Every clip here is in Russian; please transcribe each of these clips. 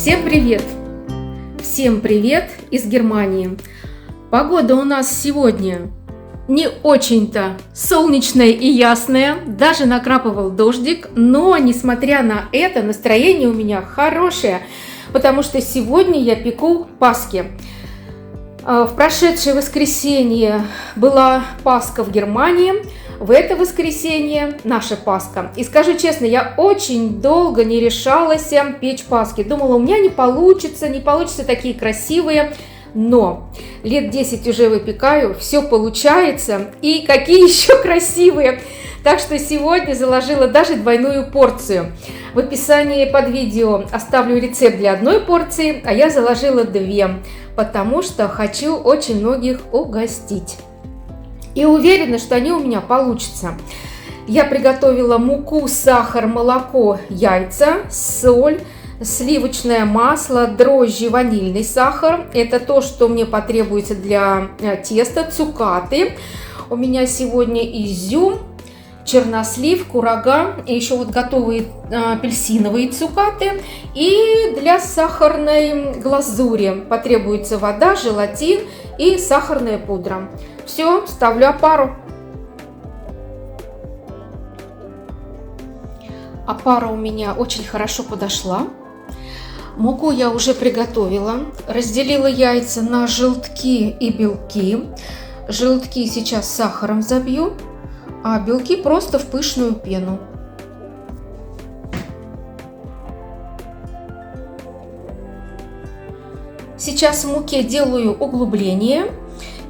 Всем привет! Всем привет из Германии! Погода у нас сегодня не очень-то солнечная и ясная, даже накрапывал дождик, но несмотря на это настроение у меня хорошее, потому что сегодня я пеку паски. А, в прошедшее воскресенье была Пасха в Германии, в это воскресенье наша Пасха. И скажу честно, я очень долго не решалась печь Паски. Думала, у меня не получится, не получится такие красивые. Но лет 10 уже выпекаю, все получается. И какие еще красивые! Так что сегодня заложила даже двойную порцию. В описании под видео оставлю рецепт для одной порции, а я заложила две, потому что хочу очень многих угостить. И уверена, что они у меня получатся. Я приготовила муку, сахар, молоко, яйца, соль, сливочное масло, дрожжи, ванильный сахар. Это то, что мне потребуется для э, теста, цукаты. У меня сегодня изюм, чернослив, курага и еще вот готовые э, апельсиновые цукаты. И для сахарной глазури потребуется вода, желатин и сахарная пудра. Все, ставлю опару. Опара у меня очень хорошо подошла. Муку я уже приготовила. Разделила яйца на желтки и белки. Желтки сейчас сахаром забью, а белки просто в пышную пену. Сейчас в муке делаю углубление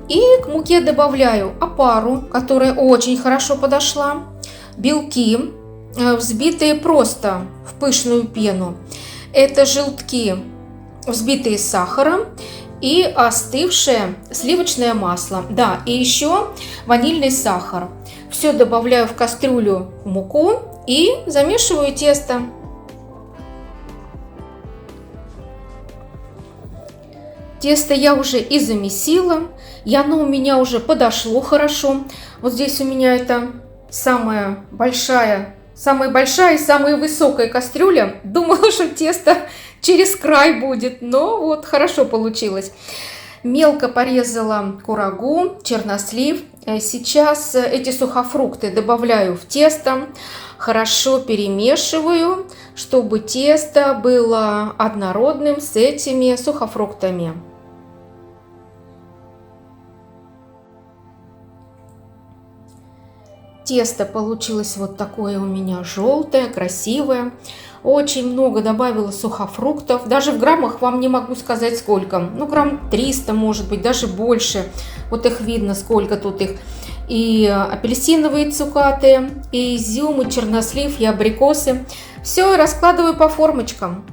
и к муке добавляю опару, которая очень хорошо подошла, белки, э, взбитые просто в пышную пену. Это желтки, взбитые с сахаром и остывшее сливочное масло. Да, и еще ванильный сахар. Все добавляю в кастрюлю муку и замешиваю тесто. Тесто я уже и замесила, и оно у меня уже подошло хорошо. Вот здесь у меня это самая большая, самая большая и самая высокая кастрюля. Думала, что тесто через край будет, но вот хорошо получилось. Мелко порезала курагу, чернослив. Э, сейчас эти сухофрукты добавляю в тесто. Хорошо перемешиваю, чтобы тесто было однородным с этими сухофруктами. Тесто получилось вот такое у меня желтое, красивое. Очень много добавила сухофруктов. Даже в граммах вам не могу сказать сколько. Ну, грамм 300, может быть, даже больше. Вот их видно, сколько тут их. И апельсиновые цукаты, и изюм, и чернослив, и абрикосы. Все раскладываю по формочкам.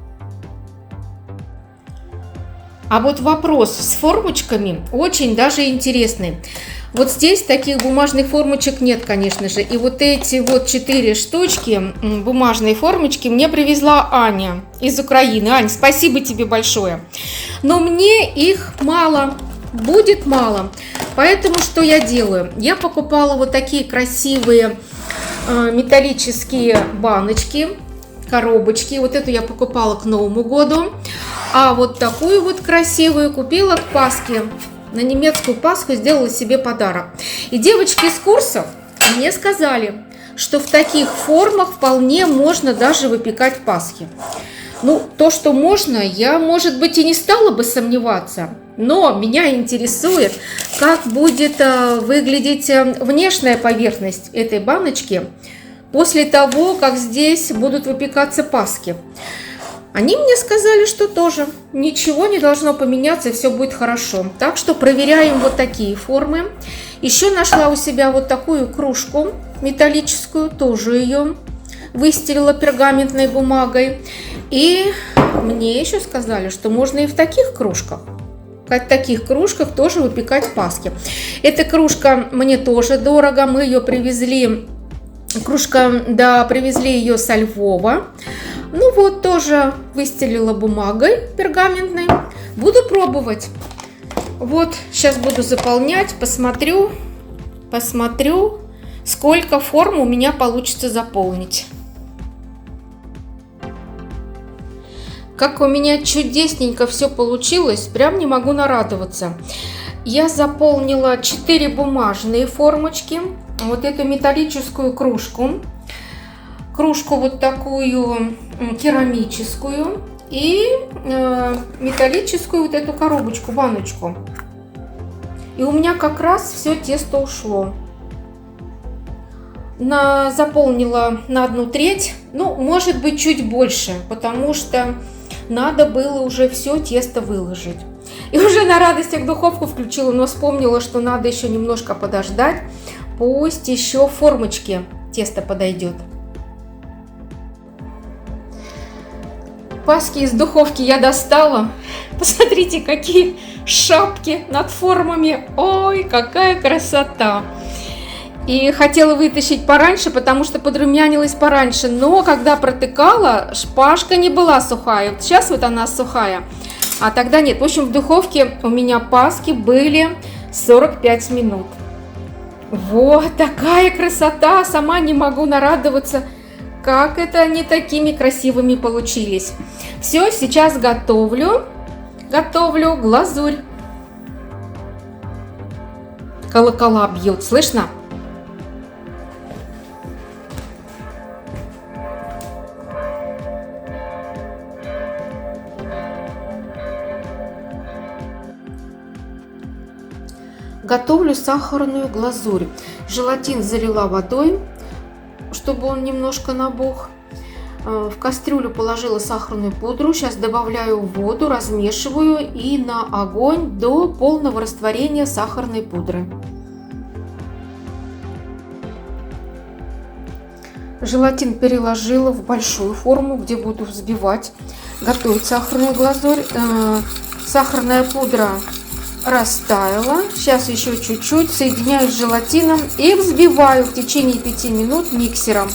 А вот вопрос с формочками очень даже интересный. Вот здесь таких бумажных формочек нет, конечно же. И вот эти вот четыре штучки, бумажные формочки, мне привезла Аня из Украины. Ань, спасибо тебе большое. Но мне их мало, будет мало. Поэтому что я делаю? Я покупала вот такие красивые э, металлические баночки, коробочки. Вот эту я покупала к Новому году. А вот такую вот красивую купила к Пасхе на немецкую Пасху сделала себе подарок. И девочки из курсов мне сказали, что в таких формах вполне можно даже выпекать Пасхи. Ну, то, что можно, я, может быть, и не стала бы сомневаться. Но меня интересует, как будет э, выглядеть э, внешняя поверхность этой баночки после того, как здесь будут выпекаться Пасхи. Они мне сказали, что тоже ничего не должно поменяться, все будет хорошо. Так что проверяем вот такие формы. Еще нашла у себя вот такую кружку металлическую, тоже ее выстелила пергаментной бумагой. И мне еще сказали, что можно и в таких кружках. В таких кружках тоже выпекать паски. Эта кружка мне тоже дорого. Мы ее привезли, кружка, да, привезли ее со Львова. Ну вот, тоже выстелила бумагой пергаментной. Буду пробовать. Вот, сейчас буду заполнять, посмотрю, посмотрю, сколько форм у меня получится заполнить. как у меня чудесненько все получилось, прям не могу нарадоваться. Я заполнила 4 бумажные формочки, вот эту металлическую кружку, кружку вот такую керамическую и э, металлическую вот эту коробочку, баночку. И у меня как раз все тесто ушло. На, заполнила на одну треть, ну, может быть, чуть больше, потому что надо было уже все тесто выложить. И уже на радостях духовку включила, но вспомнила, что надо еще немножко подождать. Пусть еще в формочке тесто подойдет. Паски из духовки я достала. Посмотрите, какие шапки над формами. Ой, какая красота! И хотела вытащить пораньше, потому что подрумянилась пораньше. Но когда протыкала, шпажка не была сухая. Вот сейчас вот она сухая, а тогда нет. В общем, в духовке у меня паски были 45 минут. Вот такая красота! Сама не могу нарадоваться, как это они такими красивыми получились. Все, сейчас готовлю. Готовлю глазурь. Колокола бьют, слышно? Готовлю сахарную глазурь. Желатин залила водой, чтобы он немножко набух. Э, в кастрюлю положила сахарную пудру. Сейчас добавляю воду, размешиваю и на огонь до полного растворения сахарной пудры. Желатин переложила в большую форму, где буду взбивать, готовить сахарную глазурь. Э, сахарная пудра растаяла. Сейчас еще чуть-чуть соединяю с желатином и взбиваю в течение 5 минут миксером.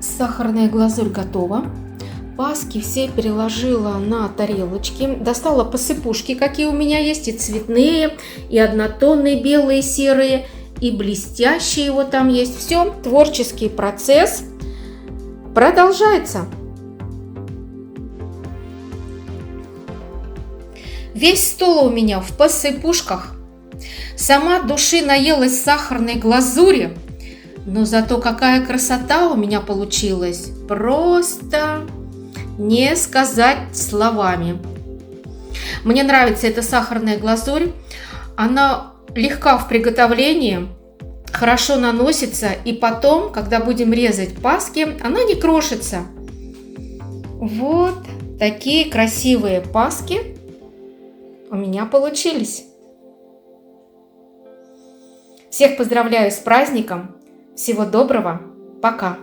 Сахарная глазурь готова. Паски все переложила на тарелочки. Достала посыпушки, какие у меня есть, и цветные, и однотонные, белые, серые, и блестящие его там есть. Все, творческий процесс продолжается. Весь стол у меня в посыпушках. Сама души наелась сахарной глазури, но зато какая красота у меня получилась. Просто не сказать словами. Мне нравится эта сахарная глазурь. Она легка в приготовлении, хорошо наносится, и потом, когда будем резать паски, она не крошится. Вот такие красивые паски у меня получились. Всех поздравляю с праздником. Всего доброго. Пока.